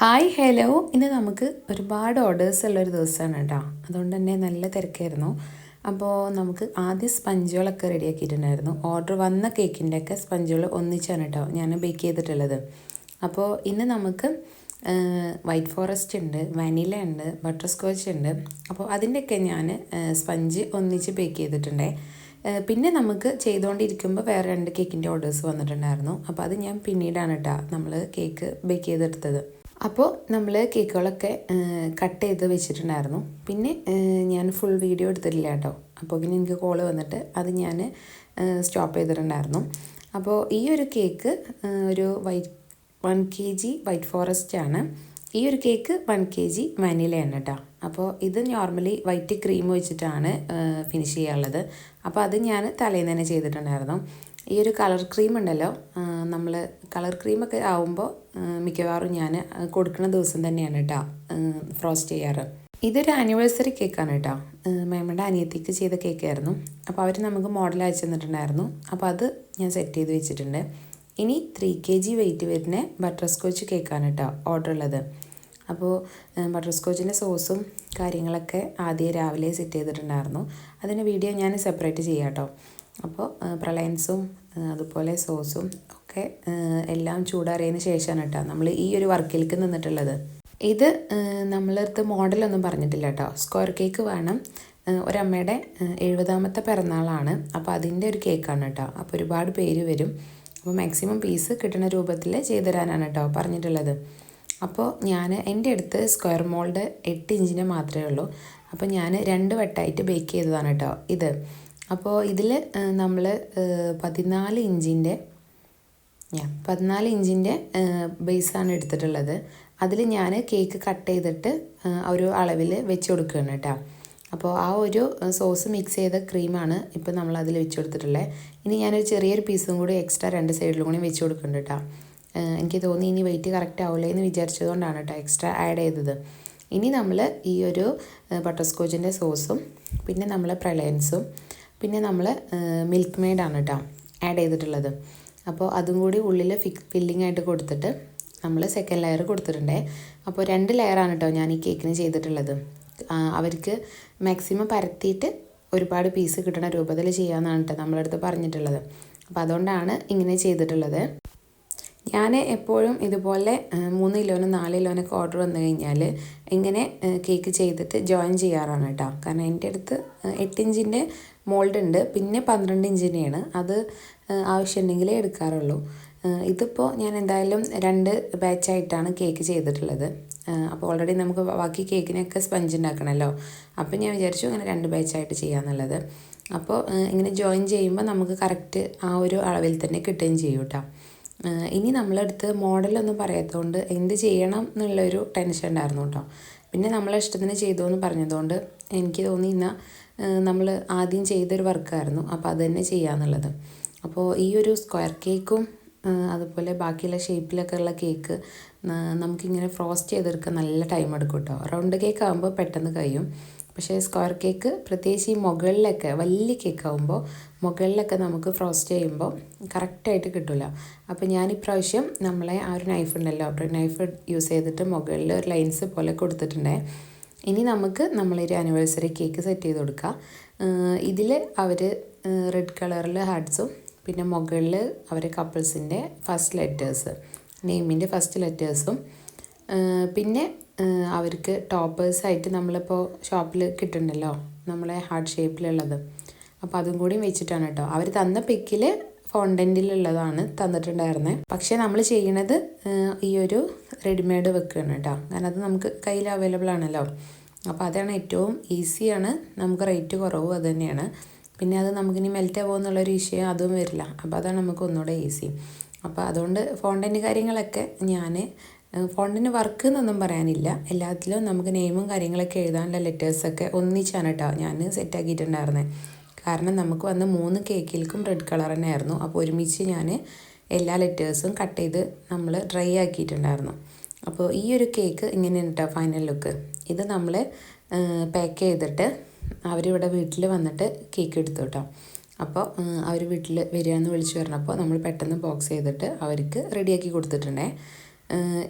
Hi hello ഇന്ന് നമുക്ക് ഒരുപാട് ഓർഡേഴ്സ് ഉള്ള ഒരു ദിവസമാണ് കേട്ടോ. അതുകൊണ്ട് തന്നെ നല്ല തിരക്കായിരുന്നു. അപ്പോൾ നമുക്ക് ആദ്യം സ്പഞ്ചുകളൊക്കെ റെഡിയാക്കിയിട്ടുണ്ടായിരുന്നു ഓർഡർ വന്ന കേക്കിന്റെയൊക്കെ സ്പഞ്ചുകൾ ഒന്നിച്ചാണ് കേട്ടോ ഞാൻ ബേക്ക് ചെയ്തിട്ടുള്ളത്. അപ്പോൾ ഇന്ന് നമുക്ക് വൈറ്റ് ഫോറസ്റ്റ് ഉണ്ട് വനില ഉണ്ട് ബട്ടർ സ്കോച്ച് ഉണ്ട്. അപ്പോൾ അതിന്റെയൊക്കെ ഞാൻ സ്പഞ്ച് ഒന്നിച്ച് ബേക്ക് ചെയ്തിട്ടുണ്ടേ. പിന്നെ നമുക്ക് ചെയ്തുകൊണ്ടിരിക്കുമ്പോൾ വേറെ രണ്ട് കേക്കിന്റെ ഓർഡേഴ്സ് വന്നിട്ടുണ്ടായിരുന്നു. അപ്പോൾ അത് ഞാൻ പിന്നീടാണ് കേട്ടോ നമ്മൾ കേക്ക് ബേക്ക് ചെയ്തെടുത്തത്. അപ്പോൾ നമ്മൾ കേക്കുകളൊക്കെ കട്ട് ചെയ്ത് വെച്ചിട്ടുണ്ടായിരുന്നു. പിന്നെ ഞാൻ ഫുൾ വീഡിയോ എടുത്തിട്ടില്ല കേട്ടോ. അപ്പോൾ പിന്നെ എനിക്ക് കോൾ വന്നിട്ട് അത് ഞാൻ സ്റ്റോപ്പ് ചെയ്തിട്ടുണ്ടായിരുന്നു. അപ്പോൾ ഈ ഒരു കേക്ക് ഒരു white one K G white forest ആണ്. ഈ ഒരു കേക്ക് വൺ കെ ജി വാനിലയാണ് കേട്ടോ. അപ്പോൾ ഇത് നോർമലി വൈറ്റ് ക്രീം വെച്ചിട്ടാണ് ഫിനിഷ് ചെയ്യാനുള്ളത്. അപ്പോൾ അത് ഞാൻ തലേന്ന് തന്നെ ചെയ്തിട്ടുണ്ടായിരുന്നു. ഈ ഒരു കളർ ക്രീം ഉണ്ടല്ലോ നമ്മൾ കളർ ക്രീമൊക്കെ ആവുമ്പോൾ മിക്കവാറും ഞാൻ കൊടുക്കുന്ന ദിവസം തന്നെയാണ് കേട്ടോ ഫ്രോസ്റ്റ് ചെയ്യാറ്. ഇതൊരു ആനിവേഴ്സറി കേക്കാണ് കേട്ടോ മേമയുടെ അനിയത്തിക്ക് ചെയ്ത കേക്കായിരുന്നു അപ്പോൾ അവർ നമുക്ക് മോഡൽ അയച്ചു തന്നിട്ടുണ്ടായിരുന്നു. അപ്പോൾ അത് ഞാൻ സെറ്റ് ചെയ്ത് വെച്ചിട്ടുണ്ട്. ഇനി ത്രീ കെ ജി വെയിറ്റ് വരുന്ന ബട്ടർ സ്കോച്ച് കേക്കാണ് കേട്ടോ ഓർഡർ ഉള്ളത്. അപ്പോൾ ബട്ടർ സ്കോച്ചിന്റെ സോസും കാര്യങ്ങളൊക്കെ ആദ്യം രാവിലെ സെറ്റ് ചെയ്തിട്ടുണ്ടായിരുന്നു. അതിന്റെ വീഡിയോ ഞാൻ സെപ്പറേറ്റ് ചെയ്യാം കേട്ടോ അപ്പോൾ പ്രളയൻസും അതുപോലെ സോസും ഒക്കെ എല്ലാം ചൂടാറിയതിന് ശേഷമാണ് കേട്ടോ നമ്മൾ ഈ ഒരു വർക്കിലേക്ക് നിന്നിട്ടുള്ളത്. ഇത് നമ്മളടുത്ത് മോഡലൊന്നും പറഞ്ഞിട്ടില്ല കേട്ടോ. സ്ക്വയർ കേക്ക് വേണം. ഒരമ്മയുടെ എഴുപതാമത്തെ പിറന്നാളാണ്. അപ്പോൾ അതിന്റെ ഒരു കേക്കാണ് കേട്ടോ. അപ്പോൾ ഒരുപാട് പേര് വരും. അപ്പോൾ മാക്സിമം പീസ് കിട്ടുന്ന രൂപത്തിൽ ചെയ്തു തരാനാണ് കേട്ടോ പറഞ്ഞിട്ടുള്ളത്. അപ്പോൾ ഞാൻ എന്റെ അടുത്ത് സ്ക്വയർ മോൾഡ് എട്ട് ഇഞ്ചിന്റെ മാത്രമേ ഉള്ളൂ. അപ്പോൾ ഞാൻ രണ്ട് വട്ടമായിട്ട് ബേക്ക് ചെയ്തതാണ് കേട്ടോ ഇത്. അപ്പോൾ ഇതിൽ നമ്മൾ പതിനാല് ഇഞ്ചിന്റെ പതിനാല് ഇഞ്ചിന്റെ ബേസാണ് എടുത്തിട്ടുള്ളത്. അതിൽ ഞാൻ കേക്ക് കട്ട് ചെയ്തിട്ട് ഒരു അളവിൽ വെച്ച് കൊടുക്കുകയാണ് കേട്ടോ. അപ്പോൾ ആ ഒരു സോസ് മിക്സ് ചെയ്ത ക്രീമാണ് ഇപ്പോൾ നമ്മൾ അതിൽ വെച്ച് കൊടുത്തിട്ടുള്ളത് ഇനി ഞാനൊരു ചെറിയൊരു പീസും കൂടി എക്സ്ട്രാ രണ്ട് സൈഡിലും കൂടി വെച്ച് കൊടുക്കുന്നുണ്ട് കേട്ടോ. എനിക്ക് തോന്നി ഇനി വെയിറ്റ് കറക്റ്റ് ആവില്ലേ എന്ന് വിചാരിച്ചതുകൊണ്ടാണ് കേട്ടോ എക്സ്ട്രാ ആഡ് ചെയ്തത്. ഇനി നമ്മൾ ഈ ഒരു ബട്ടർ സ്കോച്ചിന്റെ സോസും പിന്നെ നമ്മൾ പ്രളയൻസും പിന്നെ നമ്മൾ മിൽക്ക് മെയ്ഡാണ് കേട്ടോ ആഡ് ചെയ്തിട്ടുള്ളത്. അപ്പോൾ അതും കൂടി ഉള്ളിൽ ഫിക് ഫില്ലിംഗ് ആയിട്ട് കൊടുത്തിട്ട് നമ്മൾ സെക്കൻഡ് ലെയർ കൊടുത്തിട്ടുണ്ടേ. അപ്പോൾ രണ്ട് ലെയറാണ് കേട്ടോ ഞാൻ ഈ കേക്കിന് ചെയ്തിട്ടുള്ളത്. അവർക്ക് മാക്സിമം പരത്തിയിട്ട് ഒരുപാട് പീസ് കിട്ടണ രൂപത്തിൽ ചെയ്യാമെന്നാണ് കേട്ടോ നമ്മളടുത്ത് പറഞ്ഞിട്ടുള്ളത്. അപ്പോൾ അതുകൊണ്ടാണ് ഇങ്ങനെ ചെയ്തിട്ടുള്ളത്. ഞാൻ എപ്പോഴും ഇതുപോലെ മൂന്ന് കിലോനും നാല് കിലോനൊക്കെ ഓർഡർ വന്നു കഴിഞ്ഞാൽ ഇങ്ങനെ കേക്ക് ചെയ്തിട്ട് ജോയിൻ ചെയ്യാറാണ് കേട്ടോ കാരണം എന്റെ അടുത്ത് എട്ട് ഇഞ്ചിന്റെ മോൾഡ് ഉണ്ട് പിന്നെ പന്ത്രണ്ട് ഇഞ്ചിന്റെയാണ് അത് ആവശ്യമുണ്ടെങ്കിലേ എടുക്കാറുള്ളൂ. ഇതിപ്പോൾ ഞാൻ എന്തായാലും രണ്ട് ബാച്ചായിട്ടാണ് കേക്ക് ചെയ്തിട്ടുള്ളത്. അപ്പോൾ ഓൾറെഡി നമുക്ക് ബാക്കി കേക്കിനൊക്കെ സ്പഞ്ച് ഉണ്ടാക്കണമല്ലോ അപ്പോൾ ഞാൻ വിചാരിച്ചു ഇങ്ങനെ രണ്ട് ബാച്ചായിട്ട് ചെയ്യാമെന്നുള്ളത് അപ്പോൾ ഇങ്ങനെ ജോയിൻ ചെയ്യുമ്പോൾ നമുക്ക് കറക്റ്റ് ആ ഒരു അളവിൽ തന്നെ കിട്ടുകയും ചെയ്യും കേട്ടോ ഇനി നമ്മളെടുത്ത് മോഡലൊന്നും പറയാത്തതുകൊണ്ട് എന്ത് ചെയ്യണം എന്നുള്ളൊരു ടെൻഷൻ ഉണ്ടായിരുന്നു കേട്ടോ പിന്നെ നമ്മളെ ഇഷ്ടത്തിന് ചെയ്തു എന്ന് പറഞ്ഞതുകൊണ്ട് എനിക്ക് തോന്നി എന്നാൽ നമ്മൾ ആദ്യം ചെയ്തൊരു വർക്കായിരുന്നു. അപ്പോൾ അത് തന്നെ അപ്പോൾ ഈ ഒരു സ്ക്വയർ കേക്കും അതുപോലെ ബാക്കിയുള്ള ഷേപ്പിലൊക്കെ ഉള്ള കേക്ക് നമുക്കിങ്ങനെ ഫ്രോസ്റ്റ് ചെയ്തെടുക്കാൻ നല്ല ടൈം എടുക്കും കേട്ടോ. റൗണ്ട് കേക്ക് ആകുമ്പോൾ പെട്ടെന്ന് കഴിയും. പക്ഷേ സ്ക്വയർ കേക്ക് പ്രത്യേകിച്ച് ഈ മുകളിലൊക്കെ വലിയ കേക്ക് ആകുമ്പോൾ മുകളിലൊക്കെ നമുക്ക് ഫ്രോസ്റ്റ് ചെയ്യുമ്പോൾ കറക്റ്റായിട്ട് കിട്ടില്ല അപ്പോൾ ഞാൻ ഇപ്രാവശ്യം നമ്മളെ ആ ഒരു നൈഫ് ഉണ്ടല്ലോ അപ്പോൾ നൈഫ് യൂസ് ചെയ്തിട്ട് മുകളിൽ ഒരു ലൈൻസ് പോലെ കൊടുത്തിട്ടുണ്ടേ. ഇനി നമുക്ക് നമ്മളൊരു ആനിവേഴ്സറി കേക്ക് സെറ്റ് ചെയ്ത് കൊടുക്കാം. ഇതിൽ അവർ റെഡ് കളറിൽ ഹാർട്ട്സും പിന്നെ മുകളിൽ അവർ കപ്പിൾസിന്റെ ഫസ്റ്റ് ലെറ്റേഴ്സ് നെയിമിന്റെ ഫസ്റ്റ് ലെറ്റേഴ്സും പിന്നെ അവർക്ക് ടോപ്പേഴ്സായിട്ട് നമ്മളിപ്പോൾ ഷോപ്പിൽ കിട്ടുന്നുണ്ടല്ലോ നമ്മളെ ഹാർട്ട് ഷേപ്പിലുള്ളത് അപ്പോൾ അതും കൂടി വെച്ചിട്ടാണ് കേട്ടോ. അവർ തന്ന പിക്കിൽ ഫോണ്ടന്റിലുള്ളതാണ് തന്നിട്ടുണ്ടായിരുന്നത് പക്ഷേ നമ്മൾ ചെയ്യണത് ഈ ഒരു റെഡിമെയ്ഡ് വെക്കുകയാണ് കേട്ടോ. കാരണം അത് നമുക്ക് കയ്യിൽ അവൈലബിൾ ആണല്ലോ. അപ്പോൾ അതാണ് ഏറ്റവും ഈസിയാണ് നമുക്ക് റേറ്റ് കുറവും അത് തന്നെയാണ്. പിന്നെ അത് നമുക്കിനി മെൽറ്റ് ആവുമെന്നുള്ളൊരു വിഷയം അതും വരില്ല. അപ്പോൾ അതാണ് നമുക്ക് ഒന്നുകൂടെ ഈസി അപ്പോൾ അതുകൊണ്ട് ഫോണ്ടന്റ് കാര്യങ്ങളൊക്കെ ഞാൻ ഫോണ്ടിന് വർക്ക് എന്നൊന്നും പറയാനില്ല. എല്ലാത്തിലും നമുക്ക് നെയിമും കാര്യങ്ങളൊക്കെ എഴുതാനുള്ള ലെറ്റേഴ്സൊക്കെ ഒന്നിച്ചാണ് കേട്ടോ ഞാൻ സെറ്റാക്കിയിട്ടുണ്ടായിരുന്നത് കാരണം നമുക്ക് വന്ന് മൂന്ന് കേക്കിൽക്കും റെഡ് കളർ തന്നെയായിരുന്നു. അപ്പോൾ ഒരുമിച്ച് ഞാൻ എല്ലാ ലെറ്റേഴ്സും കട്ട് ചെയ്ത് നമ്മൾ ഡ്രൈ ആക്കിയിട്ടുണ്ടായിരുന്നു. അപ്പോൾ ഈ ഒരു കേക്ക് ഇങ്ങനെയാണ് കേട്ടോ ഫൈനൽ ലുക്ക് ഇത് നമ്മൾ പാക്ക് ചെയ്തിട്ട് അവരിവിടെ വീട്ടിൽ വന്നിട്ട് കേക്ക് എടുത്തു കേട്ടോ അപ്പോൾ അവർ വീട്ടിൽ വരികയെന്ന് വിളിച്ചു പറഞ്ഞപ്പോൾ നമ്മൾ പെട്ടെന്ന് ബോക്സ് ചെയ്തിട്ട് അവർക്ക് റെഡിയാക്കി കൊടുത്തിട്ടുണ്ടേ.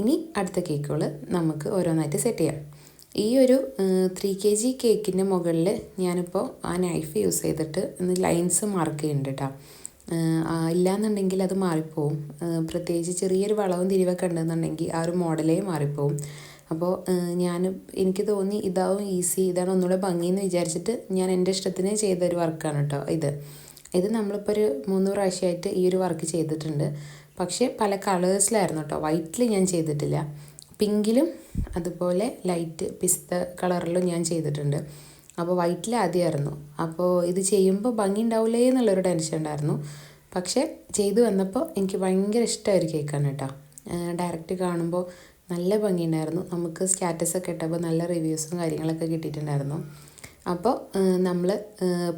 ഇനി അടുത്ത കേക്കുകൾ നമുക്ക് ഓരോന്നായിട്ട് സെറ്റ് ചെയ്യാം. ഈ ഒരു ത്രീ കെ ജി കേക്കിന്റെ മുകളിൽ ഞാനിപ്പോൾ ആ നൈഫ് യൂസ് ചെയ്തിട്ട് ലൈൻസ് മാർക്ക് ചെയ്യുന്നുണ്ട് കേട്ടോ ഇല്ലയെന്നുണ്ടെങ്കിൽ അത് മാറിപ്പോവും. പ്രത്യേകിച്ച് ചെറിയൊരു വളവും തിരിവൊക്കെ ഉണ്ടെന്നുണ്ടെങ്കിൽ ആ ഒരു മോഡലേ മാറിപ്പോവും. അപ്പോൾ ഞാൻ എനിക്ക് തോന്നി ഇതാവും ഈസി ഇതാണ് ഒന്നുകൂടെ ഭംഗിയെന്ന് വിചാരിച്ചിട്ട് ഞാൻ എന്റെ ഇഷ്ടത്തിന് ചെയ്തൊരു വർക്കാണ് കേട്ടോ ഇത്. ഇത് നമ്മളിപ്പോൾ ഒരു മൂന്ന് പ്രാവശ്യമായിട്ട് ഈ ഒരു വർക്ക് ചെയ്തിട്ടുണ്ട്. പക്ഷേ പല കളേഴ്സിലായിരുന്നു കേട്ടോ വൈറ്റിൽ ഞാൻ ചെയ്തിട്ടില്ല. പിങ്കിലും അതുപോലെ ലൈറ്റ് പിസ്ത കളറിലും ഞാൻ ചെയ്തിട്ടുണ്ട്. അപ്പോൾ വൈറ്റിൽ ആദ്യമായിരുന്നു. അപ്പോൾ ഇത് ചെയ്യുമ്പോൾ ഭംഗി ഉണ്ടാവില്ലേ എന്നുള്ളൊരു ടെൻഷൻ ഉണ്ടായിരുന്നു. പക്ഷേ ചെയ്തു വന്നപ്പോൾ എനിക്ക് ഭയങ്കര ഇഷ്ടമായി കേൾക്കാൻ കേട്ടോ. ഡയറക്റ്റ് കാണുമ്പോൾ നല്ല ഭംഗിയുണ്ടായിരുന്നു നമുക്ക് സ്റ്റാറ്റസ് ഒക്കെ ഇട്ടപ്പോൾ നല്ല റിവ്യൂസും കാര്യങ്ങളൊക്കെ കിട്ടിയിട്ടുണ്ടായിരുന്നു. അപ്പോൾ നമ്മൾ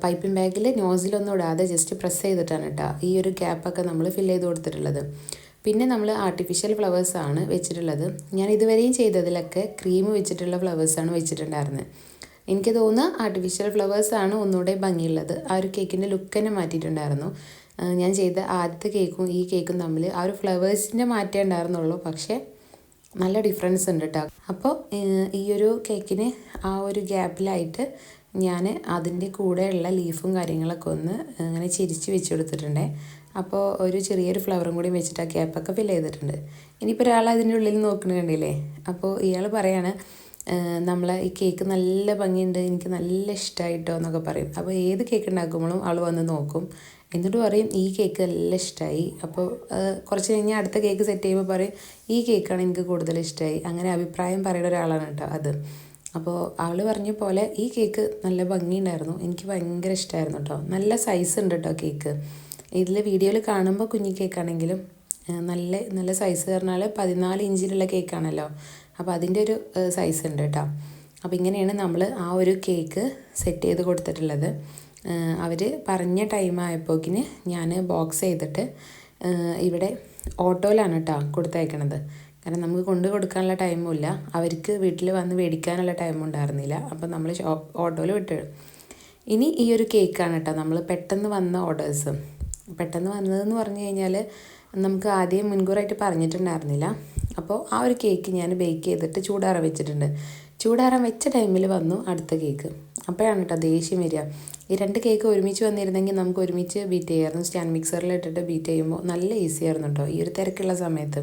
പൈപ്പിംഗ് ബാഗിൽ നോസിലൊന്നും ഇടാതെ ജസ്റ്റ് പ്രസ് ചെയ്തിട്ടാണ് കേട്ടോ ഈ ഒരു ഗ്യാപ്പൊക്കെ നമ്മൾ ഫില്ല് ചെയ്ത് കൊടുത്തിട്ടുള്ളത്. പിന്നെ നമ്മൾ ആർട്ടിഫിഷ്യൽ ഫ്ലവേഴ്സാണ് വെച്ചിട്ടുള്ളത്. ഞാൻ ഇതുവരെയും ചെയ്തതിലൊക്കെ ക്രീം വെച്ചിട്ടുള്ള ഫ്ലവേഴ്സാണ് വെച്ചിട്ടുണ്ടായിരുന്നത്. എനിക്ക് തോന്നുന്നു ആർട്ടിഫിഷ്യൽ ഫ്ലവേഴ്സാണ് ഒന്നുകൂടെ ഭംഗിയുള്ളത്. ആ ഒരു കേക്കിന്റെ ലുക്ക് തന്നെ മാറ്റിയിട്ടുണ്ടായിരുന്നു. ഞാൻ ചെയ്ത ആദ്യത്തെ കേക്കും ഈ കേക്കും തമ്മിൽ ആ ഒരു ഫ്ലവേഴ്സിന്റെ മാറ്റേ ഉണ്ടായിരുന്നുള്ളൂ. പക്ഷേ നല്ല ഡിഫറൻസ് ഉണ്ട് കേട്ടോ അപ്പോൾ ഈ ഒരു കേക്കിന് ആ ഒരു ഗ്യാപ്പിലായിട്ട് ഞാൻ അതിന്റെ കൂടെയുള്ള ലീഫും കാര്യങ്ങളൊക്കെ ഒന്ന് അങ്ങനെ ചിരിച്ച് വെച്ച് കൊടുത്തിട്ടുണ്ട്. അപ്പോൾ ഒരു ചെറിയൊരു ഫ്ലവറും കൂടി വെച്ചിട്ട് ആ ഗ്യാപ്പൊക്കെ ഫില്ല് ചെയ്തിട്ടുണ്ട്. ഇനിയിപ്പോൾ ഒരാൾ അതിന്റെ ഉള്ളിൽ നോക്കണ കണ്ടില്ലേ? അപ്പോൾ ഇയാൾ പറയാണ് നമ്മളെ ഈ കേക്ക് നല്ല ഭംഗിയുണ്ട് എനിക്ക് നല്ല ഇഷ്ടമായിട്ടോ എന്നൊക്കെ പറയും. അപ്പോൾ ഏത് കേക്ക് ഉണ്ടാക്കുമ്പോഴും ആൾ വന്ന് നോക്കും. എന്നിട്ട് പറയും ഈ കേക്ക് നല്ല ഇഷ്ടമായി അപ്പോൾ കുറച്ച് കഴിഞ്ഞാൽ അടുത്ത കേക്ക് സെറ്റ് ചെയ്യുമ്പോൾ പറയും ഈ കേക്കാണ് എനിക്ക് കൂടുതൽ ഇഷ്ടമായി അങ്ങനെ അഭിപ്രായം പറയുന്ന ഒരാളാണ് കേട്ടോ അത്. അപ്പോൾ അവൾ പറഞ്ഞ പോലെ ഈ കേക്ക് നല്ല ഭംഗിയുണ്ടായിരുന്നു. എനിക്ക് ഭയങ്കര ഇഷ്ടമായിരുന്നു കേട്ടോ. നല്ല സൈസ് ഉണ്ട് കേട്ടോ കേക്ക്. ഇതിൽ വീഡിയോയിൽ കാണുമ്പോൾ കുഞ്ഞി കേക്കാണെങ്കിലും നല്ല നല്ല സൈസ് പറഞ്ഞാൽ പതിനാല് ഇഞ്ചിലുള്ള കേക്കാണല്ലോ. അപ്പോൾ അതിന്റെ ഒരു സൈസ് ഉണ്ട് കേട്ടോ. അപ്പോൾ ഇങ്ങനെയാണ് നമ്മൾ ആ ഒരു കേക്ക് സെറ്റ് ചെയ്ത് കൊടുത്തിട്ടുള്ളത്. അവർ പറഞ്ഞ ടൈം ആയപ്പോക്കിന് ഞാൻ ബോക്സ് ചെയ്തിട്ട് ഇവിടെ ഓട്ടോയിലാണ് കേട്ടോ കൊടുത്തയക്കണത് കാരണം നമുക്ക് കൊണ്ടു കൊടുക്കാനുള്ള ടൈമുമില്ല അവർക്ക് വീട്ടിൽ വന്ന് മേടിക്കാനുള്ള ടൈമും ഉണ്ടായിരുന്നില്ല. അപ്പം നമ്മൾ ഓട്ടോയിൽ വിട്ടു. ഇനി ഈ ഒരു കേക്കാണ് കേട്ടോ നമ്മൾ പെട്ടെന്ന് വന്ന ഓർഡേഴ്സ് പെട്ടെന്ന് വന്നതെന്ന് പറഞ്ഞു കഴിഞ്ഞാൽ നമുക്ക് ആദ്യം മുൻകൂറായിട്ട് പറഞ്ഞിട്ടുണ്ടായിരുന്നില്ല. അപ്പോൾ ആ ഒരു കേക്ക് ഞാൻ ബേക്ക് ചെയ്തിട്ട് ചൂടാറാൻ വെച്ചിട്ടുണ്ട്. ചൂടാറാൻ വെച്ച ടൈമിൽ വന്നു അടുത്ത കേക്ക് അപ്പോഴാണ് കേട്ടോ ദേഷ്യം വരിക. ഈ രണ്ട് കേക്ക് ഒരുമിച്ച് വന്നിരുന്നെങ്കിൽ നമുക്ക് ഒരുമിച്ച് ബീറ്റ് ചെയ്യായിരുന്നു. സ്റ്റാൻഡ് മിക്സറിൽ ഇട്ടിട്ട് ബീറ്റ് ചെയ്യുമ്പോൾ നല്ല ഈസി ആയിരുന്നു കേട്ടോ ഈ ഒരു തിരക്കുള്ള സമയത്ത്.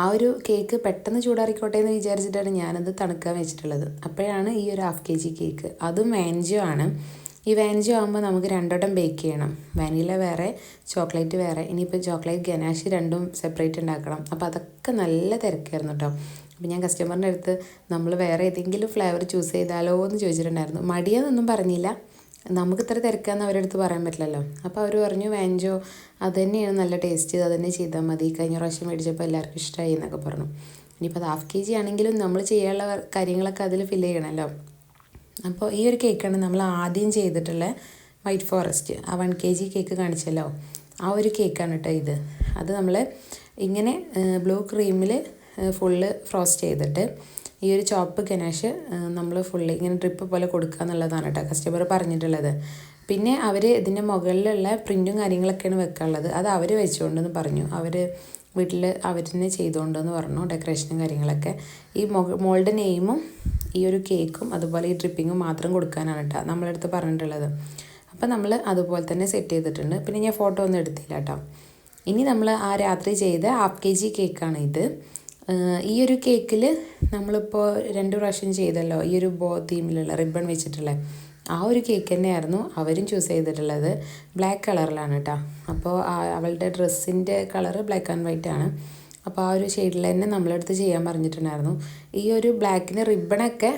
ആ ഒരു കേക്ക് പെട്ടെന്ന് ചൂടാറിക്കോട്ടെ എന്ന് വിചാരിച്ചിട്ടാണ് ഞാനത് തണുക്കാൻ വെച്ചിട്ടുള്ളത്. അപ്പോഴാണ് ഈ ഒരു ഹാഫ് കെ ജി കേക്ക് അതും വാൻജോ ആണ്. ഈ വാനിജ ആകുമ്പോൾ നമുക്ക് രണ്ടോട്ടം ബേക്ക് ചെയ്യണം. വാനില വേറെ ചോക്ലേറ്റ് വേറെ. ഇനിയിപ്പോൾ ചോക്ലേറ്റ് ഗനാഷി രണ്ടും സെപ്പറേറ്റ് ഉണ്ടാക്കണം. അപ്പോൾ അതൊക്കെ നല്ല തിരക്കായിരുന്നു കേട്ടോ അപ്പോൾ ഞാൻ കസ്റ്റമറിന്റെ അടുത്ത് നമ്മൾ വേറെ ഏതെങ്കിലും ഫ്ലേവർ ചൂസ് ചെയ്താലോ എന്ന് ചോദിച്ചിട്ടുണ്ടായിരുന്നു. മടിയെന്നൊന്നും പറഞ്ഞില്ല. നമുക്ക് ഇത്ര തിരക്കാന്ന് അവരുടെ അടുത്ത് പറയാൻ പറ്റില്ലല്ലോ. അപ്പോൾ അവർ പറഞ്ഞു വാൻജോ അത് തന്നെയാണ് നല്ല ടേസ്റ്റ് അത് തന്നെ ചെയ്താൽ മതി. കഴിഞ്ഞ പ്രാവശ്യം മേടിച്ചപ്പോൾ എല്ലാവർക്കും ഇഷ്ടമായി എന്നൊക്കെ പറഞ്ഞു. ഇനിയിപ്പോൾ അത് ഹാഫ് കെ ജി ആണെങ്കിലും നമ്മൾ ചെയ്യാനുള്ള കാര്യങ്ങളൊക്കെ അതിൽ ഫില്ല് ചെയ്യണമല്ലോ അപ്പോൾ ഈ ഒരു കേക്കാണ് നമ്മൾ ആദ്യം ചെയ്തിട്ടുള്ള വൈറ്റ് ഫോറസ്റ്റ് ആ വൺ കെ ജി കേക്ക് കാണിച്ചല്ലോ. ആ ഒരു കേക്കാണ് കേട്ടോ ഇത്. അത് നമ്മൾ ഇങ്ങനെ ബ്ലൂ ക്രീമിൽ ഫുള്ള് ഫ്രോസ്റ്റ് ചെയ്തിട്ട് ഈ ഒരു ചോപ്പ് ഗനാഷ് നമ്മൾ ഫുള്ള് ഇങ്ങനെ ഡ്രിപ്പ് പോലെ കൊടുക്കുക എന്നുള്ളതാണ് കേട്ടോ കസ്റ്റമർ പറഞ്ഞിട്ടുള്ളത്. പിന്നെ അവർ ഇതിന്റെ മുകളിലുള്ള പ്രിന്റും കാര്യങ്ങളൊക്കെയാണ് വെക്കാനുള്ളത്. അത് അവർ വെച്ചുകൊണ്ടെന്ന് പറഞ്ഞു. അവർ വീട്ടിൽ അവർ തന്നെ ചെയ്തുകൊണ്ടെന്ന് പറഞ്ഞു ഡെക്കറേഷനും കാര്യങ്ങളൊക്കെ. ഈ മോളുടെ നെയിമും ഈ ഒരു കേക്കും അതുപോലെ ഈ ഡ്രിപ്പിങ്ങും മാത്രം കൊടുക്കാനാണ് കേട്ടോ നമ്മളടുത്ത് പറഞ്ഞിട്ടുള്ളത്. അപ്പോൾ നമ്മൾ അതുപോലെ തന്നെ സെറ്റ് ചെയ്തിട്ടുണ്ട്. പിന്നെ ഞാൻ ഫോട്ടോ ഒന്നും എടുത്തില്ല കേട്ടോ ഇനി നമ്മൾ ആ രാത്രി ചെയ്ത ഹാഫ് കെ ജി കേക്കാണ് ഇത്. ഈ ഒരു കേക്കിൽ നമ്മളിപ്പോൾ രണ്ട് പ്രാവശ്യം ചെയ്തല്ലോ. ഈ ഒരു ബോ തീമിലുള്ള റിബൺ വെച്ചിട്ടുള്ള ആ ഒരു കേക്ക് തന്നെയായിരുന്നു അവരും ചൂസ് ചെയ്തിട്ടുള്ളത്. ബ്ലാക്ക് കളറിലാണ് കേട്ടോ അപ്പോൾ അവളുടെ ഡ്രസ്സിന്റെ കളറ് ബ്ലാക്ക് ആൻഡ് വൈറ്റ് ആണ്. അപ്പോൾ ആ ഒരു ഷെയ്ഡിൽ തന്നെ നമ്മളെടുത്ത് ചെയ്യാൻ പറഞ്ഞിട്ടുണ്ടായിരുന്നു. ഈ ഒരു ബ്ലാക്കിന് റിബണൊക്കെ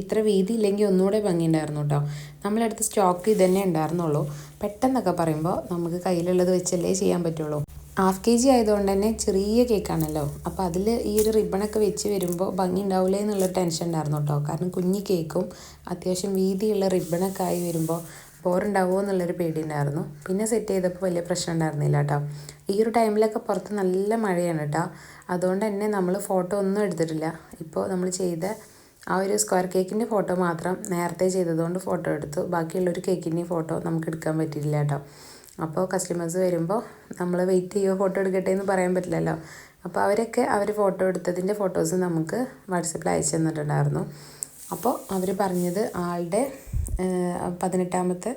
ഇത്ര വീതി ഇല്ലെങ്കിൽ ഒന്നുകൂടെ ഭംഗിയുണ്ടായിരുന്നു കേട്ടോ നമ്മളെടുത്ത് സ്റ്റോക്ക് ഇത് തന്നെ ഉണ്ടായിരുന്നുള്ളൂ. പെട്ടെന്നൊക്കെ പറയുമ്പോൾ നമുക്ക് കയ്യിലുള്ളത് വെച്ചല്ലേ ചെയ്യാൻ പറ്റുള്ളൂ. ഹാഫ് കെ ജി ആയതുകൊണ്ട് തന്നെ ചെറിയ കേക്കാണല്ലോ അപ്പോൾ അതിൽ ഈ ഒരു റിബണൊക്കെ വെച്ച് വരുമ്പോൾ ഭംഗി ഉണ്ടാവില്ലേ എന്നുള്ളൊരു ടെൻഷൻ ഉണ്ടായിരുന്നു കേട്ടോ കാരണം കുഞ്ഞി കേക്കും അത്യാവശ്യം വീതിയുള്ള റിബണൊക്കെ ആയി വരുമ്പോൾ ബോറുണ്ടാവുമോ എന്നുള്ളൊരു പേടി ഉണ്ടായിരുന്നു പിന്നെ സെറ്റ് ചെയ്തപ്പോൾ വലിയ പ്രശ്നം ഉണ്ടായിരുന്നില്ല കേട്ടോ. ഈ ഒരു ടൈമിലൊക്കെ പുറത്ത് നല്ല മഴയാണ് കേട്ടോ. അതുകൊണ്ട് തന്നെ നമ്മൾ ഫോട്ടോ ഒന്നും എടുത്തിട്ടില്ല. ഇപ്പോൾ നമ്മൾ ചെയ്ത ആ ഒരു സ്ക്വയർ കേക്കിന്റെ ഫോട്ടോ മാത്രം നേരത്തെ ചെയ്തതുകൊണ്ട് ഫോട്ടോ എടുത്തു. ബാക്കിയുള്ളൊരു കേക്കിന്റെ ഫോട്ടോ നമുക്ക് എടുക്കാൻ പറ്റിയില്ല കേട്ടോ. അപ്പോൾ കസ്റ്റമേഴ്സ് വരുമ്പോൾ നമ്മൾ വെയിറ്റ് ചെയ്യുമോ ഫോട്ടോ എടുക്കട്ടെ എന്ന് പറയാൻ പറ്റില്ലല്ലോ. അപ്പോൾ അവരൊക്കെ അവർ ഫോട്ടോ എടുത്തതിന്റെ ഫോട്ടോസ് നമുക്ക് വാട്സപ്പിൽ അയച്ചു തന്നിട്ടുണ്ടായിരുന്നു. അപ്പോൾ അവർ പറഞ്ഞത് ആളുടെ പതിനെട്ടാമത്തെ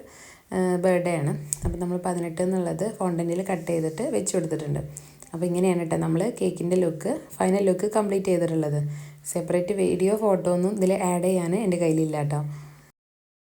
ബർത്ത്ഡേ ആണ്. അപ്പോൾ നമ്മൾ പതിനെട്ട് എന്നുള്ളത് ഫോണ്ടനിൽ കട്ട് ചെയ്തിട്ട് വെച്ച് കൊടുത്തിട്ടുണ്ട്. അപ്പോൾ ഇങ്ങനെയാണ് കേട്ടോ നമ്മൾ കേക്കിന്റെ ലുക്ക് ഫൈനൽ ലുക്ക് കംപ്ലീറ്റ് ചെയ്തിട്ടുള്ളത്. സെപ്പറേറ്റ് വീഡിയോ ഫോട്ടോ ഒന്നും ഇതിൽ ആഡ് ചെയ്യാൻ എന്റെ കയ്യിലില്ല കേട്ടോ